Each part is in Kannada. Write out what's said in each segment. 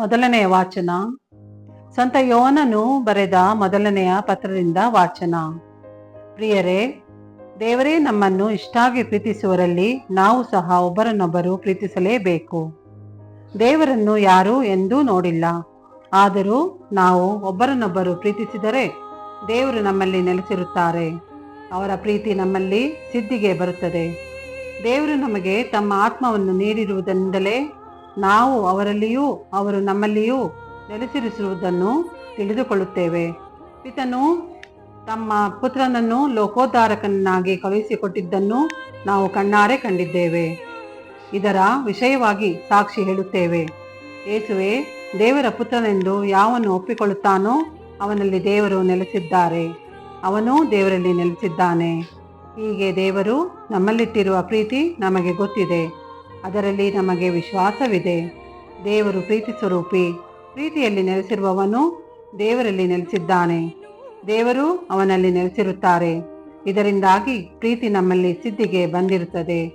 ಮೊದಲನೆಯ ವಾಚನ. ಸಂತ ಯೋನನು ಬರೆದ ಮೊದಲನೆಯ ಪತ್ರದಿಂದ ವಾಚನ. ಪ್ರಿಯರೇ, ದೇವರೇ ನಮ್ಮನ್ನು ಇಷ್ಟಾಗಿ ಪ್ರೀತಿಸುವರಲ್ಲಿ ನಾವು ಸಹ ಒಬ್ಬರನ್ನೊಬ್ಬರು ಪ್ರೀತಿಸಲೇಬೇಕು. ದೇವರನ್ನು ಯಾರೂ ಎಂದೂ ನೋಡಿಲ್ಲ. ಆದರೂ ನಾವು ಒಬ್ಬರನ್ನೊಬ್ಬರು ಪ್ರೀತಿಸಿದರೆ ದೇವರು ನಮ್ಮಲ್ಲಿ ನೆಲೆಸಿರುತ್ತಾರೆ. ಅವರ ಪ್ರೀತಿ ನಮ್ಮಲ್ಲಿ ಸಿದ್ಧಿಗೆ ಬರುತ್ತದೆ. ದೇವರು ನಮಗೆ ತಮ್ಮ ಆತ್ಮವನ್ನು ನೀಡಿರುವುದರಿಂದಲೇ ನಾವು ಅವರಲ್ಲಿಯೂ, ಅವರು ನಮ್ಮಲ್ಲಿಯೂ ನೆಲೆಸಿರಿಸಿರುವುದನ್ನು ತಿಳಿದುಕೊಳ್ಳುತ್ತೇವೆ. ಪಿತನು ತಮ್ಮ ಪುತ್ರನನ್ನು ಲೋಕೋದ್ಧಾರಕನನ್ನಾಗಿ ಕಳುಹಿಸಿಕೊಟ್ಟಿದ್ದನ್ನು ನಾವು ಕಣ್ಣಾರೆ ಕಂಡಿದ್ದೇವೆ. ಇದರ ವಿಷಯವಾಗಿ ಸಾಕ್ಷಿ ಹೇಳುತ್ತೇವೆ. ಏಸುವೆ, ದೇವರ ಪುತ್ರನೆಂದು ಯಾವನ್ನು ಒಪ್ಪಿಕೊಳ್ಳುತ್ತಾನೋ ಅವನಲ್ಲಿ ದೇವರು ನೆಲೆಸಿದ್ದಾರೆ. ಅವನು ದೇವರಲ್ಲಿ ನೆಲೆಸಿದ್ದಾನೆ. ಹೀಗೆ ದೇವರು ನಮ್ಮಲ್ಲಿಟ್ಟಿರುವ ಪ್ರೀತಿ ನಮಗೆ ಗೊತ್ತಿದೆ. ಅದರಲ್ಲಿ ನಮಗೆ ವಿಶ್ವಾಸವಿದೆ. ದೇವರು ಪ್ರೀತಿ ಸ್ವರೂಪಿ, ಪ್ರೀತಿಯಲ್ಲಿ ನೆಲೆಸಿರುವವನು ದೇವರಲ್ಲಿ ನೆಲೆಸಿದ್ದಾನೆ. ದೇವರು ಅವನಲ್ಲಿ ನೆಲೆಸಿರುತ್ತಾರೆ. ಇದರಿಂದಾಗಿ ಪ್ರೀತಿ ನಮ್ಮಲ್ಲಿ ಸಿದ್ಧಿಗೆ ಬಂದಿರುತ್ತದೆ.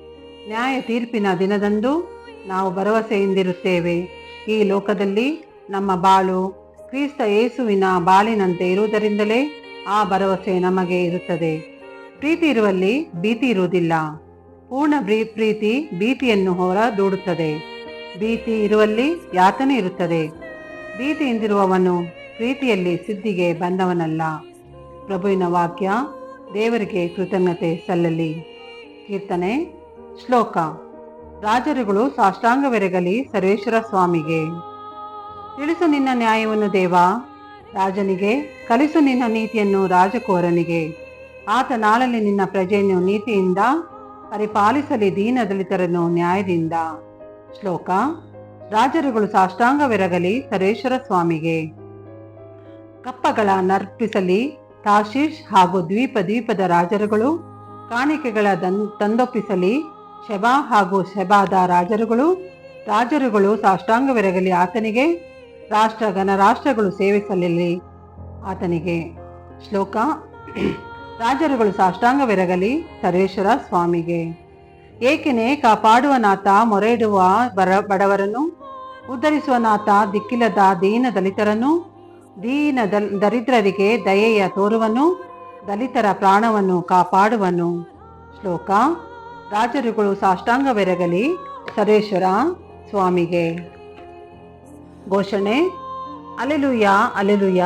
ನ್ಯಾಯ ತೀರ್ಪಿನ ದಿನದಂದು ನಾವು ಭರವಸೆಯಿಂದಿರುತ್ತೇವೆ. ಈ ಲೋಕದಲ್ಲಿ ನಮ್ಮ ಬಾಳು ಕ್ರಿಸ್ತ ಯೇಸುವಿನ ಬಾಳಿನಂತೆ ಇರುವುದರಿಂದಲೇ ಆ ಭರವಸೆ ನಮಗೆ ಇರುತ್ತದೆ. ಪ್ರೀತಿ ಇರುವಲ್ಲಿ ಭೀತಿ ಇರುವುದಿಲ್ಲ. ಪೂರ್ಣ ಪ್ರೀತಿ ಭೀತಿಯನ್ನು ಹೊರ ದೂಡುತ್ತದೆ. ಭೀತಿ ಇರುವಲ್ಲಿ ಯಾತನೆ ಇರುತ್ತದೆ. ಭೀತಿಯಿಂದಿರುವವನು ಪ್ರೀತಿಯಲ್ಲಿ ಸಿದ್ಧಿಗೆ ಬಂದವನಲ್ಲ. ಪ್ರಭುವಿನ ವಾಕ್ಯ ದೇವರಿಗೆ ಕೃತಜ್ಞತೆ ಸಲ್ಲಲಿ. ಕೀರ್ತನೆ, ಶ್ಲೋಕ. ರಾಜರುಗಳು ಸಾಷ್ಟಾಂಗವೆರಗಲಿ ಸರ್ವೇಶ್ವರ ಸ್ವಾಮಿಗೆ. ತಿಳಿಸು ನಿನ್ನ ನ್ಯಾಯವನ್ನು ದೇವ. ರಾಜನಿಗೆ ಕಲಿಸು ನಿನ್ನ ನೀತಿಯನ್ನು ರಾಜಕೋರನಿಗೆ ಆತ ನಾಳಲ್ಲಿ ನಿನ್ನ ಪ್ರಜೆಯನ್ನು ನೀತಿಯಿಂದ ಪರಿಪಾಲಿಸಲಿ ದೀನ ದಲಿತರನ್ನು ನ್ಯಾಯದಿಂದ. ಶ್ಲೋಕ, ರಾಜರುಗಳು ಸಾಷ್ಟಾಂಗವಿರಗಲಿ ಸರೇಶ್ವರ ಸ್ವಾಮಿಗೆ. ಕಪ್ಪಗಳ ನರ್ಪಿಸಲಿ ತಾಶೀಶ್ ಹಾಗೂ ದ್ವೀಪ ದ್ವೀಪದ ರಾಜರುಗಳು, ಕಾಣಿಕೆಗಳ ದನ್- ತಂದೊಪ್ಪಿಸಲಿ ಶಬಾ ಹಾಗೂ ಶಬಾದ ರಾಜರುಗಳು ರಾಜರುಗಳು ಸಾಷ್ಟಾಂಗವಿರಗಲಿ ಆತನಿಗೆ, ರಾಷ್ಟ್ರ ಗಣರಾಷ್ಟ್ರಗಳು ಸೇವಿಸಲಿ ಆತನಿಗೆ. ಶ್ಲೋಕ ರಾಜರುಗಳು ಸಾಷ್ಟಾಂಗವಿರಗಲಿ ಸರ್ವೇಶ್ವರ ಸ್ವಾಮಿಗೆ. ಏಕೆನೆ ಕಾಪಾಡುವನಾತ ಮೊರೆಯಿಡುವ ಬರ, ಬಡವರನ್ನು ಉದ್ಧರಿಸುವನಾತ ದಿಕ್ಕಿಲ್ಲದ ದೀನ ದಲಿತರನ್ನು, ದೀನ ದರಿದ್ರರಿಗೆ ದಯೆಯ ತೋರುವನು, ದಲಿತರ ಪ್ರಾಣವನ್ನು ಕಾಪಾಡುವನು. ಶ್ಲೋಕ, ರಾಜರುಗಳು ಸಾಷ್ಟಾಂಗವೆರಗಲಿ ಸರ್ವೇಶ್ವರ ಸ್ವಾಮಿಗೆ. ಘೋಷಣೆ, ಅಲೆಲುಯ್ಯ ಅಲೆಲುಯ್ಯ.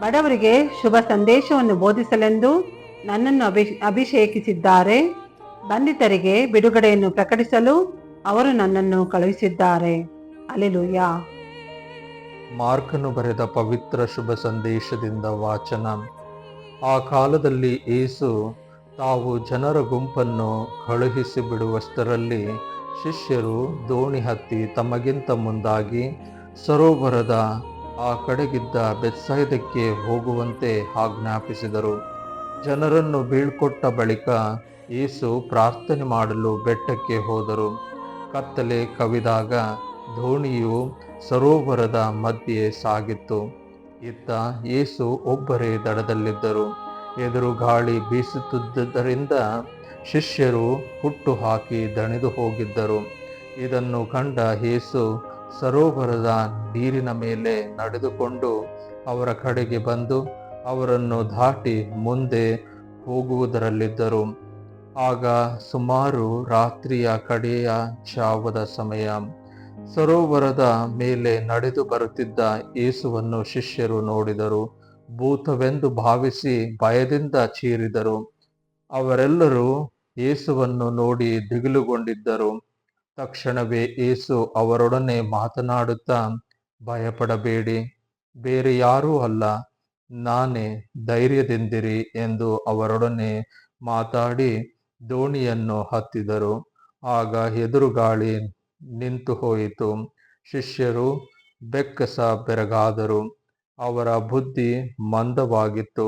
ಬಡವರಿಗೆ ಶುಭ ಸಂದೇಶವನ್ನು ಬೋಧಿಸಲೆಂದು ನನ್ನನ್ನು ಅಭಿ, ಅಭಿಷೇಕಿಸಿದ್ದಾರೆ. ಬಂಧಿತರಿಗೆ ಬಿಡುಗಡೆಯನ್ನು ಪ್ರಕಟಿಸಲು ಅವರು ನನ್ನನ್ನು ಕಳುಹಿಸಿದ್ದಾರೆ. ಅಲೆಲುಯ್ಯ. ಮಾರ್ಕನು ಬರೆದ ಪವಿತ್ರ ಶುಭ ಸಂದೇಶದಿಂದ ವಾಚನ. ಆ ಕಾಲದಲ್ಲಿ ಏಸು ತಾವು ಜನರ ಗುಂಪನ್ನು ಕಳುಹಿಸಿ ಬಿಡುವಷ್ಟರಲ್ಲಿ ಶಿಷ್ಯರು ದೋಣಿ ಹತ್ತಿ ತಮಗಿಂತ ಮುಂದಾಗಿ ಸರೋವರದ ಆ ಕಡೆಗಿದ್ದ ಬೆತ್ಸಾಯ್ದಕ್ಕೆ ಹೋಗುವಂತೆ ಆಜ್ಞಾಪಿಸಿದರು. ಜನರನ್ನು ಬೀಳ್ಕೊಟ್ಟ ಬಳಿಕ ಏಸು ಪ್ರಾರ್ಥನೆ ಮಾಡಲು ಬೆಟ್ಟಕ್ಕೆ ಹೋದರು. ಕತ್ತಲೆ ಕವಿದಾಗ ದೋಣಿಯು ಸರೋವರದ ಮಧ್ಯೆ ಸಾಗಿತ್ತು. ಇತ್ತ ಯೇಸು ಒಬ್ಬರೇ ದಡದಲ್ಲಿದ್ದರು. ಎದುರು ಗಾಳಿ ಬೀಸುತ್ತಿದ್ದರಿಂದ ಶಿಷ್ಯರು ಹುಟ್ಟು ಹಾಕಿ ದಣಿದು ಹೋಗಿದ್ದರು. ಇದನ್ನು ಕಂಡ ಯೇಸು ಸರೋವರದ ನೀರಿನ ಮೇಲೆ ನಡೆದುಕೊಂಡು ಅವರ ಕಡೆಗೆ ಬಂದು ಅವರನ್ನು ದಾಟಿ ಮುಂದೆ ಹೋಗುವುದರಲ್ಲಿದ್ದರು. ಆಗ ಸುಮಾರು ರಾತ್ರಿಯ ಕಡೆಯ ಜಾವದ ಸಮಯ. ಸರೋವರದ ಮೇಲೆ ನಡೆದು ಬರುತ್ತಿದ್ದ ಯೇಸುವನ್ನು ಶಿಷ್ಯರು ನೋಡಿದರು. ಭೂತವೆಂದು ಭಾವಿಸಿ ಭಯದಿಂದ ಚೀರಿದರು. ಅವರೆಲ್ಲರೂ ಯೇಸುವನ್ನು ನೋಡಿ ದಿಗಿಲುಗೊಂಡಿದ್ದರು. ತಕ್ಷಣವೇ ಏಸು ಅವರೊಡನೆ ಮಾತನಾಡುತ್ತಾ, ಭಯಪಡಬೇಡಿ, ಬೇರೆ ಯಾರೂ ಅಲ್ಲ, ನಾನೇ ಧೈರ್ಯದಿಂದಿರಿ ಎಂದು ಅವರೊಡನೆ ಮಾತಾಡಿ ದೋಣಿಯನ್ನು ಹತ್ತಿದರು. ಆಗ ಎದುರುಗಾಳಿ ನಿಂತು ಹೋಯಿತು. ಶಿಷ್ಯರು ಬೆಕ್ಕಸ ಬೆರಗಾದರು. ಅವರ ಬುದ್ಧಿ ಮಂದವಾಗಿತ್ತು.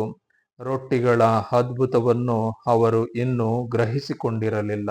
ರೊಟ್ಟಿಗಳ ಅದ್ಭುತವನ್ನು ಅವರು ಇನ್ನೂ ಗ್ರಹಿಸಿಕೊಂಡಿರಲಿಲ್ಲ.